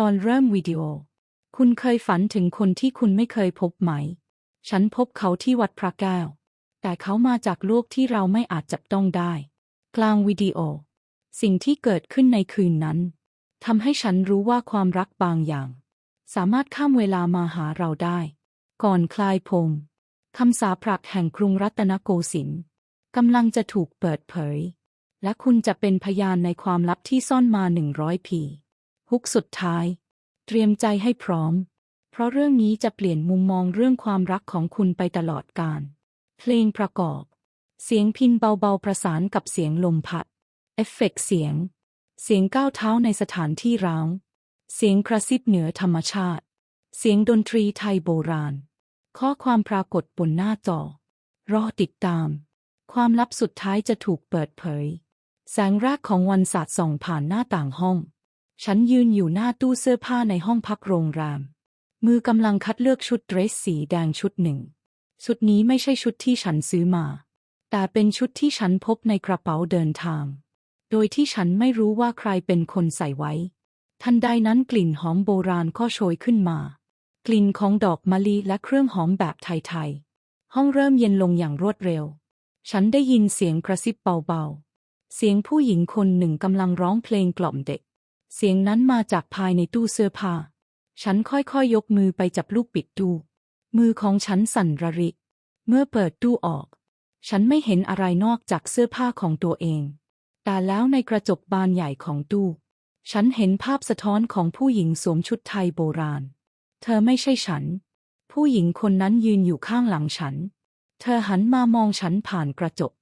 ตอนเริ่มวิดีโอ คุณเคยฝันถึงคนที่คุณไม่เคยพบไหม ฉันพบเขาที่วัดพระแก้ว แต่เขามาจากโลกที่เราไม่อาจจับต้องได้ กลางวิดีโอ สิ่งที่เกิดขึ้นในคืนนั้นทำให้ฉันรู้ว่าความรักบางอย่าง สามารถข้ามเวลามาหาเราได้ ก่อนคลายพรมคำสาปรักแห่งกรุงรัตนโกสินทร์กำลังจะถูกเปิดเผย และคุณจะเป็นพยานในความลับที่ซ่อนมาหนึ่งร้อยปี ฮุกสุดท้าย เตรียมใจให้พร้อม เพราะเรื่องนี้จะเปลี่ยนมุมมองเรื่องความรักของคุณไปตลอดกาลเพลงประกอบ เสียงพินเบาๆประสานกับเสียงลมพัด เอฟเฟกต์เสียง เสียงก้าวเท้าในสถานที่ร้างเสียงกระซิบเหนือธรรมชาติ เสียงดนตรีไทยโบราณ ข้อความปรากฏบนหน้าจอ รอติดตาม ความลับสุดท้ายจะถูกเปิดเผย แสงแรกของวันสาดส่องผ่านหน้าต่างห้อง ฉันยืนอยู่หน้าตู้เสื้อผ้าในห้องพักโรงแรม มือกำลังคัดเลือกชุดเดรสสีแดงชุดหนึ่ง ชุดนี้ไม่ใช่ชุดที่ฉันซื้อมา แต่เป็นชุดที่ฉันพบในกระเป๋าเดินทาง โดยที่ฉันไม่รู้ว่าใครเป็นคนใส่ไว้ ทันใดนั้นกลิ่นหอมโบราณก็โชยขึ้นมา กลิ่นของดอกมะลิและเครื่องหอมแบบไทยๆ ห้องเริ่มเย็นลงอย่างรวดเร็ว ฉันได้ยินเสียงกระซิบเบาๆ เสียงผู้หญิงคนหนึ่งกำลังร้องเพลงกล่อมเด็ก เสียงนั้นมาจากภายในตู้เสื้อผ้า ฉันค่อยๆยยกมือไปจับลูกปิดตู้ มือของฉันสั่นระริก เมื่อเปิดตู้ออก ฉันไม่เห็นอะไรนอกจากเสื้อผ้าของตัวเอง แต่แล้วในกระจกบานใหญ่ของตู้ ฉันเห็นภาพสะท้อนของผู้หญิงสวมชุดไทยโบราณ เธอไม่ใช่ฉัน ผู้หญิงคนนั้นยืนอยู่ข้างหลังฉัน เธอหันมามองฉันผ่านกระจก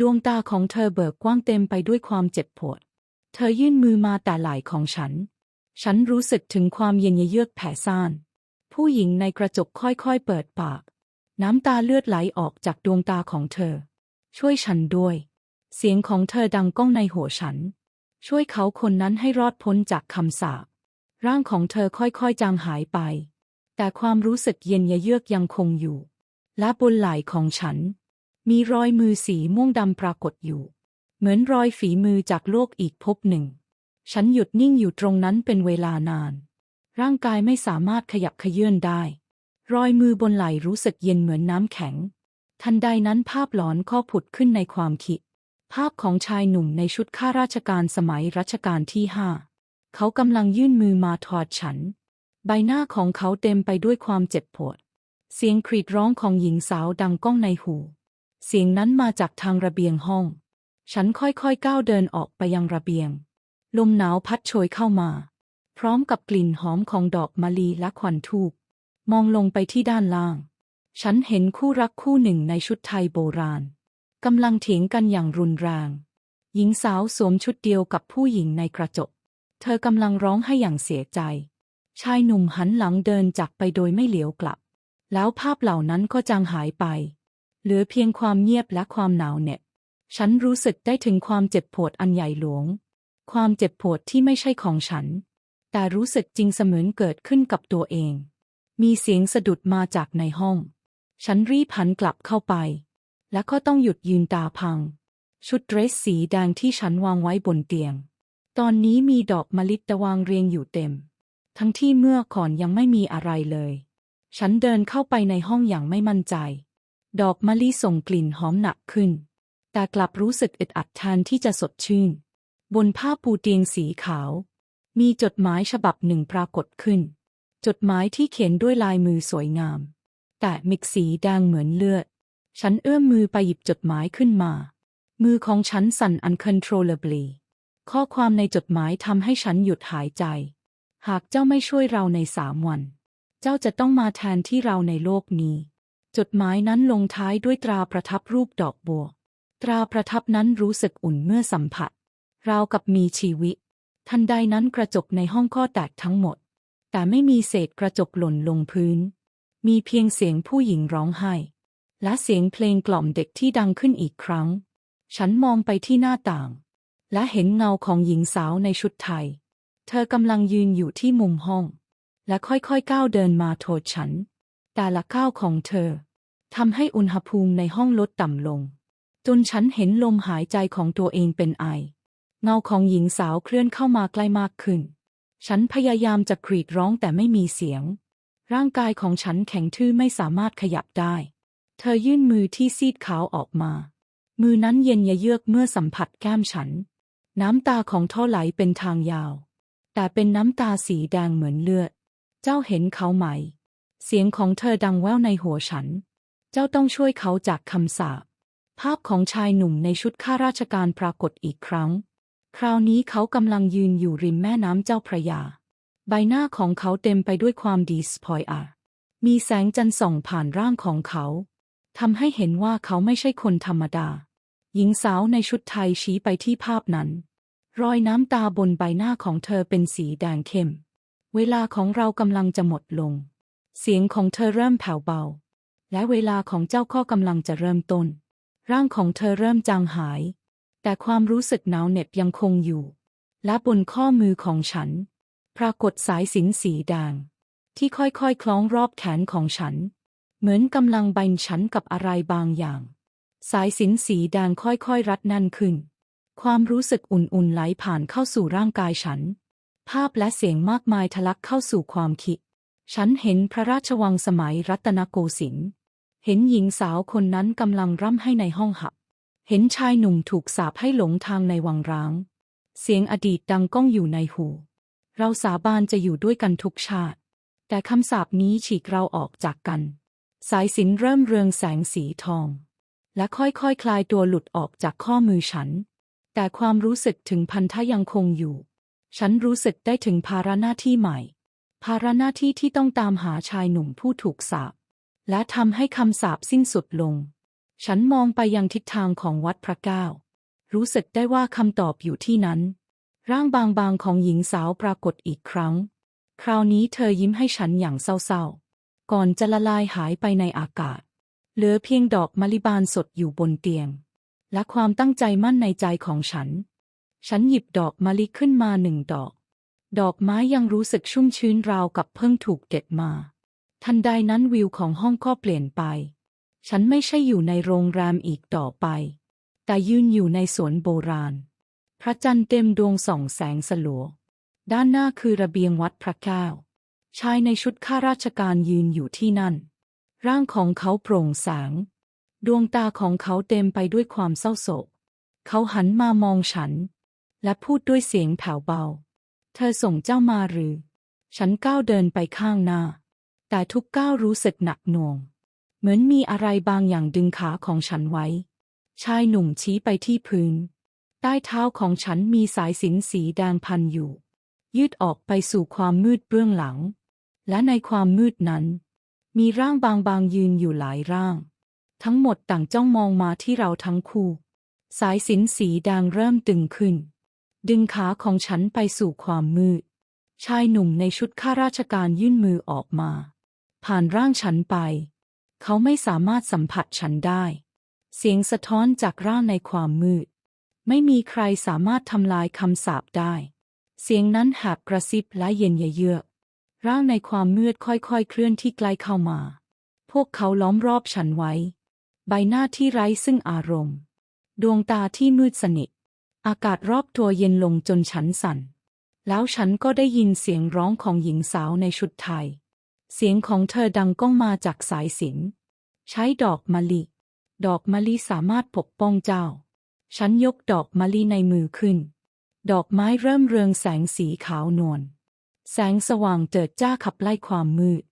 ดวงตาของเธอเบิกกว้างเต็มไปด้วยความเจ็บปวด เธอยื่นมือมาแต่ไหล่ของฉัน ฉันรู้สึกถึงความเย็นเยือกแผ่ซ่าน ผู้หญิงในกระจกค่อยๆเปิดปาก น้ำตาเลือดไหลออกจากดวงตาของเธอ ช่วยฉันด้วย เสียงของเธอดังก้องในหัวฉัน ช่วยเขาคนนั้นให้รอดพ้นจากคำสาป ร่างของเธอค่อยๆจางหายไป แต่ความรู้สึกเย็นเยือกยังคงอยู่ และบนไหล่ของฉัน มีรอยมือสีม่วงดำปรากฏอยู่ เหมือนรอยฝีมือจากโลกอีกภพหนึ่ง ฉันหยุดนิ่งอยู่ตรงนั้นเป็นเวลานาน ร่างกายไม่สามารถขยับเขยื่นได้ รอยมือบนไหล่รู้สึกเย็นเหมือนน้ำแข็ง ทันใดนั้นภาพหลอนก็ผุดขึ้นในความคิด ภาพของชายหนุ่มในชุดข้าราชการสมัยรัชกาลที่ห้า เขากำลังยื่นมือมาทอดฉัน ใบหน้าของเขาเต็มไปด้วยความเจ็บปวด เสียงกรีดร้องของหญิงสาวดังก้องในหู เสียงนั้นมาจากทางระเบียงห้อง ฉันค่อยๆก้าวเดินออกไปยังระเบียง ลมหนาวพัดโชยเข้ามา พร้อมกับกลิ่นหอมของดอกมะลิและควันทูบมองลงไปที่ด้านล่าง ฉันเห็นคู่รักคู่หนึ่งในชุดไทยโบราณกำลังเถียงกันอย่างรุนแรง หญิงสาวสวมชุดเดียวกับผู้หญิงในกระจก เธอกำลังร้องให้อย่างเสียใจ ชายหนุ่มหันหลังเดินจากไปโดยไม่เหลียวกลับ แล้วภาพเหล่านั้นก็จางหายไป เหลือเพียงความเงียบและความหนาวเหน็บ ฉันรู้สึกได้ถึงความเจ็บปวดอันใหญ่หลวง ความเจ็บปวดที่ไม่ใช่ของฉัน แต่รู้สึกจริงเสมือนเกิดขึ้นกับตัวเอง มีเสียงสะดุดมาจากในห้อง ฉันรีบหันกลับเข้าไป และก็ต้องหยุดยืนตาพัง ชุดเดรสสีแดงที่ฉันวางไว้บนเตียง ตอนนี้มีดอกมะลิตะวางเรียงอยู่เต็ม ทั้งที่เมื่อก่อนยังไม่มีอะไรเลย ฉันเดินเข้าไปในห้องอย่างไม่มั่นใจ ดอกมะลิส่งกลิ่นหอมหนักขึ้น แต่กลับรู้สึกอึดอัดแทนที่จะสดชื่น บนผ้าปูเตียงสีขาว มีจดหมายฉบับหนึ่งปรากฏขึ้น จดหมายที่เขียนด้วยลายมือสวยงาม แต่มิกสีแดงเหมือนเลือด ฉันเอื้อมมือไปหยิบจดหมายขึ้นมา มือของฉันสั่น uncontrollably ข้อความในจดหมายทำให้ฉันหยุดหายใจ หากเจ้าไม่ช่วยเราในสามวัน เจ้าจะต้องมาแทนที่เราในโลกนี้ จดหมายนั้นลงท้ายด้วยตราประทับรูปดอกบัว ตราประทับนั้นรู้สึกอุ่นเมื่อสัมผัส ราวกับมีชีวิต ทันใดนั้นกระจกในห้องก็แตกทั้งหมด แต่ไม่มีเศษกระจกหล่นลงพื้น มีเพียงเสียงผู้หญิงร้องไห้ และเสียงเพลงกล่อมเด็กที่ดังขึ้นอีกครั้ง ฉันมองไปที่หน้าต่าง และเห็นเงาของหญิงสาวในชุดไทย เธอกำลังยืนอยู่ที่มุมห้อง และค่อยๆก้าวเดินมาโทษฉัน แต่ละก้าวของเธอทำให้อุณหภูมิในห้องลดต่ำลง จนฉันเห็นลมหายใจของตัวเองเป็นไอ เงาของหญิงสาวเคลื่อนเข้ามาใกล้มากขึ้น ฉันพยายามจะกรีดร้องแต่ไม่มีเสียง ร่างกายของฉันแข็งทื่อไม่สามารถขยับได้ เธอยื่นมือที่ซีดขาวออกมา มือนั้นเย็นยะเยือกเมื่อสัมผัสแก้มฉัน น้ำตาของท่อไหลเป็นทางยาว แต่เป็นน้ำตาสีแดงเหมือนเลือด เจ้าเห็นเขาไหม เสียงของเธอดังแว่วในหัวฉัน เจ้าต้องช่วยเขาจากคำสาป ภาพของชายหนุ่มในชุดข้าราชการปรากฏอีกครั้ง คราวนี้เขากำลังยืนอยู่ริมแม่น้ำเจ้าพระยา ใบหน้าของเขาเต็มไปด้วยความดีสพอยอามีแสงจันทร์ส่องผ่านร่างของเขาทำให้เห็นว่าเขาไม่ใช่คนธรรมดา หญิงสาวในชุดไทยชี้ไปที่ภาพนั้น รอยน้ำตาบนใบหน้าของเธอเป็นสีแดงเข้ม เวลาของเรากำลังจะหมดลง เสียงของเธอเริ่มแผ่วเบา และเวลาของเจ้าข้อกำลังจะเริ่มต้น ร่างของเธอเริ่มจางหาย แต่ความรู้สึกหนาวเหน็บยังคงอยู่ และบนข้อมือของฉัน ปรากฏสายสินสีแดงที่ค่อยๆ คล้องรอบแขนของฉัน เหมือนกำลังบันฉันกับอะไรบางอย่าง สายสินสีแดงค่อยๆ รัดแน่นขึ้น ความรู้สึกอุ่นๆไหลผ่านเข้าสู่ร่างกายฉัน ภาพและเสียงมากมายทะลักเข้าสู่ความคิด ฉันเห็นพระราชวังสมัยรัตนโกสินทร์ เห็นหญิงสาวคนนั้นกำลังร่ำให้ในห้องหับ เห็นชายหนุ่มถูกสาปให้หลงทางในวังร้าง เสียงอดีตดังก้องอยู่ในหู เราสาบานจะอยู่ด้วยกันทุกชาติ แต่คำสาปนี้ฉีกเราออกจากกัน สายสินเริ่มเรืองแสงสีทอง และค่อยๆคคลายตัวหลุดออกจากข้อมือฉัน แต่ความรู้สึกถึงพันธะยังคงอยู่ ฉันรู้สึกได้ถึงภาระหน้าที่ใหม่ ภาระหน้าที่ที่ต้องตามหาชายหนุ่มผู้ถูกสาป และทำให้คำสาปสิ้นสุดลง ฉันมองไปยังทิศทางของวัดพระแก้วรู้สึกได้ว่าคำตอบอยู่ที่นั้น ร่างบางๆของหญิงสาวปรากฏอีกครั้ง คราวนี้เธอยิ้มให้ฉันอย่างเศร้าๆ ก่อนจะละลายหายไปในอากาศ เหลือเพียงดอกมะลิบานสดอยู่บนเตียง และความตั้งใจมั่นในใจของฉัน ฉันหยิบดอกมะลิขึ้นมาหนึ่งดอก ดอกไม้ยังรู้สึกชุ่มชื้นราวกับเพิ่งถูกเด็ดมา ทันใดนั้นวิวของห้องก็เปลี่ยนไป ฉันไม่ใช่อยู่ในโรงแรมอีกต่อไป แต่ยืนอยู่ในสวนโบราณ พระจันทร์เต็มดวงส่องแสงสลัว ด้านหน้าคือระเบียงวัดพระแก้ว ชายในชุดข้าราชการยืนอยู่ที่นั่น ร่างของเขาโปร่งแสง ดวงตาของเขาเต็มไปด้วยความเศร้าโศก เขาหันมามองฉัน และพูดด้วยเสียงแผ่วเบา เธอส่งเจ้ามาหรือ ฉันก้าวเดินไปข้างหน้า แต่ทุกก้าวรู้สึกหนักหน่วง เหมือนมีอะไรบางอย่างดึงขาของฉันไว้ ชายหนุ่มชี้ไปที่พื้น ใต้เท้าของฉันมีสายสินสีแดงพันอยู่ ยืดออกไปสู่ความมืดเบื้องหลัง และในความมืดนั้น มีร่างบางๆยืนอยู่หลายร่าง ทั้งหมดต่างจ้องมองมาที่เราทั้งคู่ สายสินสีแดงเริ่มตึงขึ้น ดึงขาของฉันไปสู่ความมืด ชายหนุ่มในชุดข้าราชการยื่นมือออกมา ผ่านร่างฉันไป เขาไม่สามารถสัมผัสฉันได้ เสียงสะท้อนจากร่างในความมืด ไม่มีใครสามารถทำลายคำสาปได้ เสียงนั้นแหบกระซิบและเย็นเยือกร่างในความมืดค่อยๆ เคลื่อนที่ใกล้เข้ามา พวกเขาล้อมรอบฉันไว้ ใบหน้าที่ไร้ซึ่งอารมณ์ ดวงตาที่มืดสนิท อากาศรอบตัวเย็นลงจนฉันสั่น แล้วฉันก็ได้ยินเสียงร้องของหญิงสาวในชุดไทย เสียงของเธอดังก้องมาจากสายสิน ใช้ดอกมะลิ ดอกมะลิสามารถปกป้องเจ้า ฉันยกดอกมะลิในมือขึ้น ดอกไม้เริ่มเรืองแสงสีขาวนวล แสงสว่างเจิดจ้าขับไล่ความมืด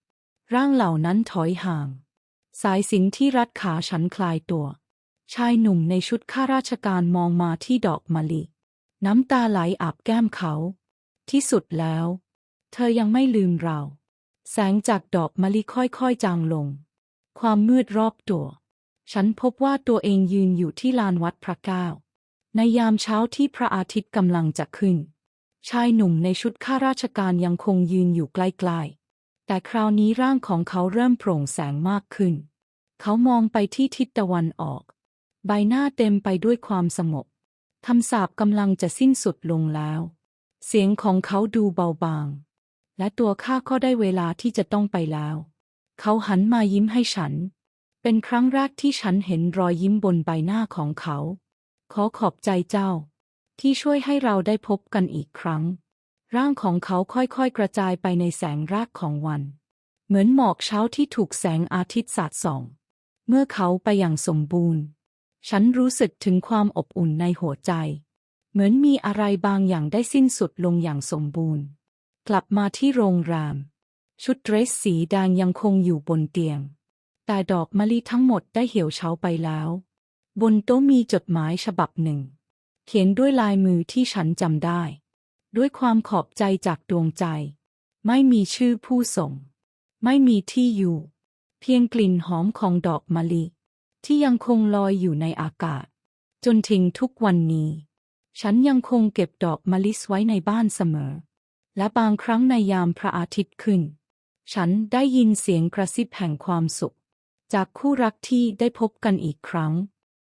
ร่างเหล่านั้นถอยห่าง สายสินที่รัดขาฉันคลายตัว ชายหนุ่มในชุดข้าราชการมองมาที่ดอกมะลิ น้ำตาไหลอาบแก้มเขา ที่สุดแล้ว เธอยังไม่ลืมเรา แสงจากดอกมะลิค่อยๆจางลง ความมืดรอบตัว ฉันพบว่าตัวเองยืนอยู่ที่ลานวัดพระแก้วในยามเช้าที่พระอาทิตย์กำลังจะขึ้น ชายหนุ่มในชุดข้าราชการยังคงยืนอยู่ใกล้ๆ แต่คราวนี้ร่างของเขาเริ่มโปร่งแสงมากขึ้น เขามองไปที่ทิศตะวันออก ใบหน้าเต็มไปด้วยความสงบคำสาปกำลังจะสิ้นสุดลงแล้ว เสียงของเขาดูเบาบาง และตัวข้าก็ได้เวลาที่จะต้องไปแล้ว เขาหันมายิ้มให้ฉัน เป็นครั้งแรกที่ฉันเห็นรอยยิ้มบนใบหน้าของเขา ขอขอบใจเจ้า ที่ช่วยให้เราได้พบกันอีกครั้ง ร่างของเขาค่อยๆกระจายไปในแสงแรกของวัน เหมือนหมอกเช้าที่ถูกแสงอาทิตย์สาดส่อง เมื่อเขาไปอย่างสมบูรณ์ ฉันรู้สึกถึงความอบอุ่นในหัวใจ เหมือนมีอะไรบางอย่างได้สิ้นสุดลงอย่างสมบูรณ์ กลับมาที่โรงแรม ชุดเดรสสีแดงยังคงอยู่บนเตียง แต่ดอกมะลิทั้งหมดได้เหี่ยวเฉาไปแล้ว บนโต๊ะมีจดหมายฉบับหนึ่ง เขียนด้วยลายมือที่ฉันจำได้ ด้วยความขอบใจจากดวงใจ ไม่มีชื่อผู้ส่ง ไม่มีที่อยู่ เพียงกลิ่นหอมของดอกมะลิ ที่ยังคงลอยอยู่ในอากาศ จนถึงทุกวันนี้ ฉันยังคงเก็บดอกมะลิไว้ในบ้านเสมอ และบางครั้งในยามพระอาทิตย์ขึ้น ฉันได้ยินเสียงกระซิบแห่งความสุข จากคู่รักที่ได้พบกันอีกครั้ง